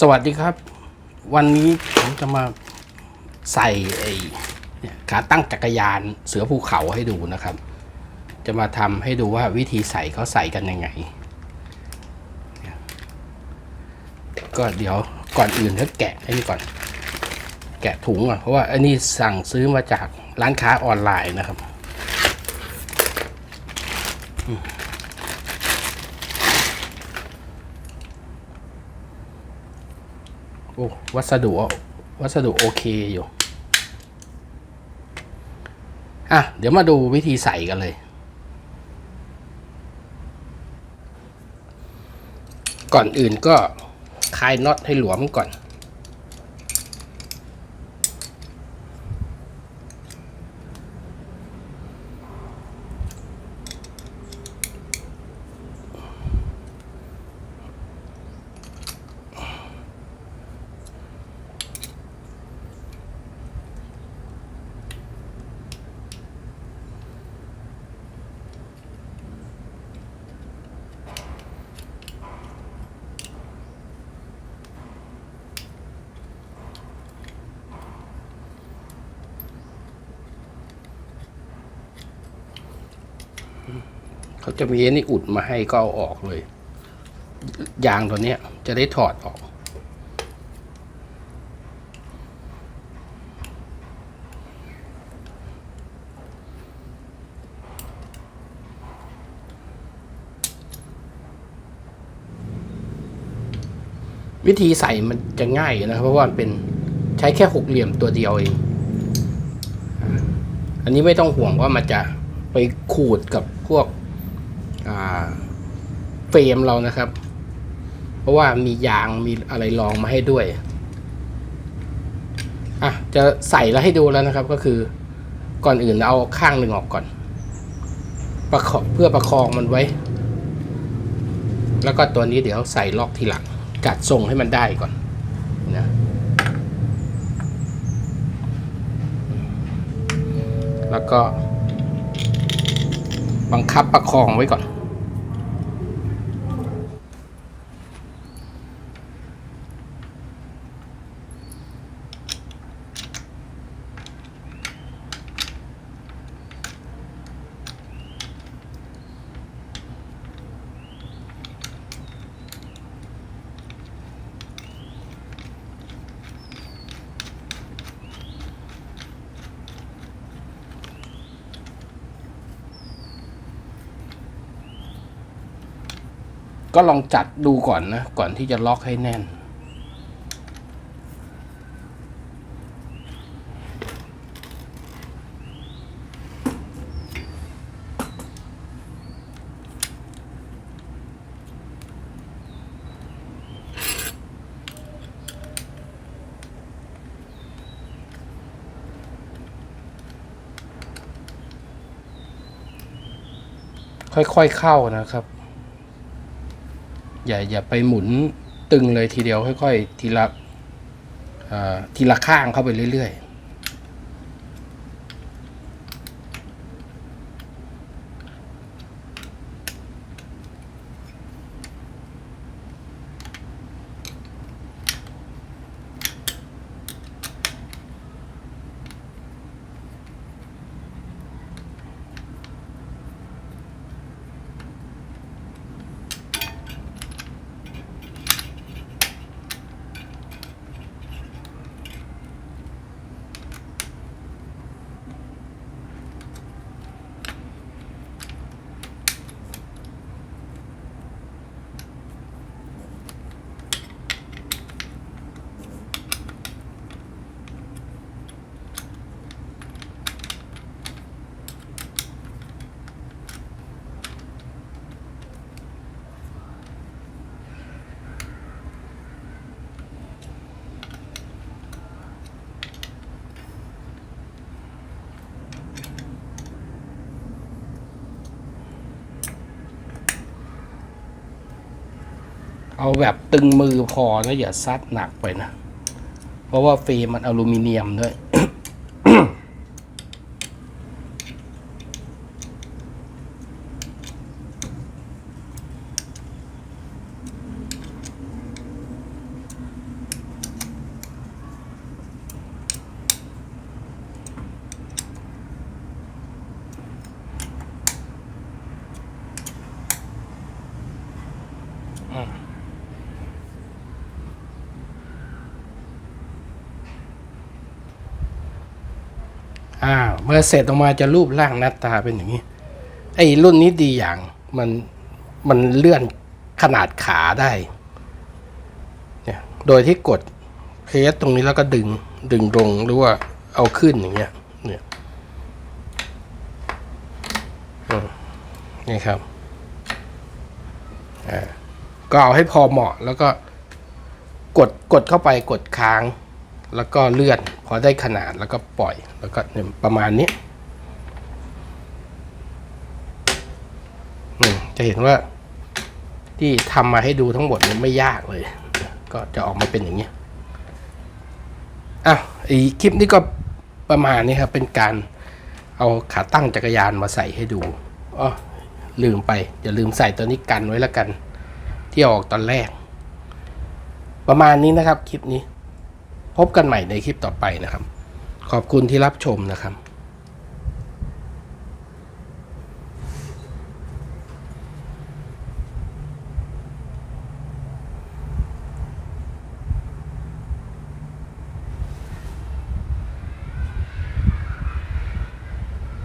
สวัสดีครับ วันนี้ผมจะมาใส่ไอ้ขาตั้งจักรยานเสือภูเขาให้ดูนะครับ จะมาทำให้ดูว่าวิธีใส่เขาใส่กันยังไง ก็เดี๋ยวก่อนอื่นก็แกะไอ้นี่ก่อน แกะถุงก่อนเพราะว่าอันนี้สั่งซื้อมาจากร้านค้าออนไลน์นะครับ โอ้วัสดุ วัสดุโอเคอยู่ อะ เดี๋ยวมาดูวิธีใส่กันเลย ก่อนอื่นก็คลายน็อตให้หลวมก่อน เขาจะมีอันนี่อุดมาให้ก็เอาออกเลย ยางตัวเนี้ยจะได้ถอดออก วิธีใส่มันจะง่ายนะครับเพราะว่าเป็นใช้แค่หกเหลี่ยมตัวเดียวเอง อันนี้ไม่ต้องห่วงว่ามันจะไปขูดกับพวก เฟรมเรานะครับ เพราะว่ามียางมีอะไรรองมาให้ด้วยอะจะใส่แล้วให้ดูแล้วนะครับก็คือก่อนอื่นเอาข้างหนึ่งออกก่อนประคองเพื่อประคองมันไว้ แล้วก็ตัวนี้เดี๋ยวใส่ล็อกทีหลังกัดทรงให้มันได้ก่อนนะแล้วก็บังคับประคองไว้ก่อน ก็ลองจัดดูก่อนนะ ก่อนที่จะล็อกให้แน่น ค่อยๆเข้านะครับ อย่าอย่าไปหมุนตึงเลยทีเดียวค่อย ๆ ทีละทีละข้างเข้าไปเรื่อย ๆ เอาแบบตึงมือพอนะอย่าซัดหนักไปนะ เพราะว่าเฟรมมันอลูมิเนียมด้วย嗯。Uh. อ่าเมื่อเสร็จออกมาจะรูปร่างหน้าตาเป็นอย่างนี้ ไอ้รุ่นนี้ดีอย่างมันมันเลื่อนขนาดขาได้ เนี่ย โดยที่กดเพสตรงนี้แล้วก็ดึงดึงลงหรือว่าเอาขึ้นอย่างเงี้ย เนี่ยนี่ครับอ่าก็เอาให้พอเหมาะแล้วก็กดกดเข้าไปกดค้าง แล้วก็เลือนพอได้ขนาดแล้วก็ปล่อย แล้วก็ประมาณนี้จะเห็นว่าที่ทำมาให้ดูทั้งหมดมันไม่ยากเลย ก็จะออกมาเป็นอย่างนี้อะไอคลิปนี้ก็ประมาณนี้ครับ เป็นการเอาขาตั้งจักรยานมาใส่ให้ดูอ๋อลืมไปอย่าลืมใส่ตัวนี้กันไว้แล้วกัน ที่ออกตอนแรก ประมาณนี้นะครับคลิปนี้ พบกันใหม่ในคลิปต่อไปนะครับ ขอบคุณที่รับชมนะครับ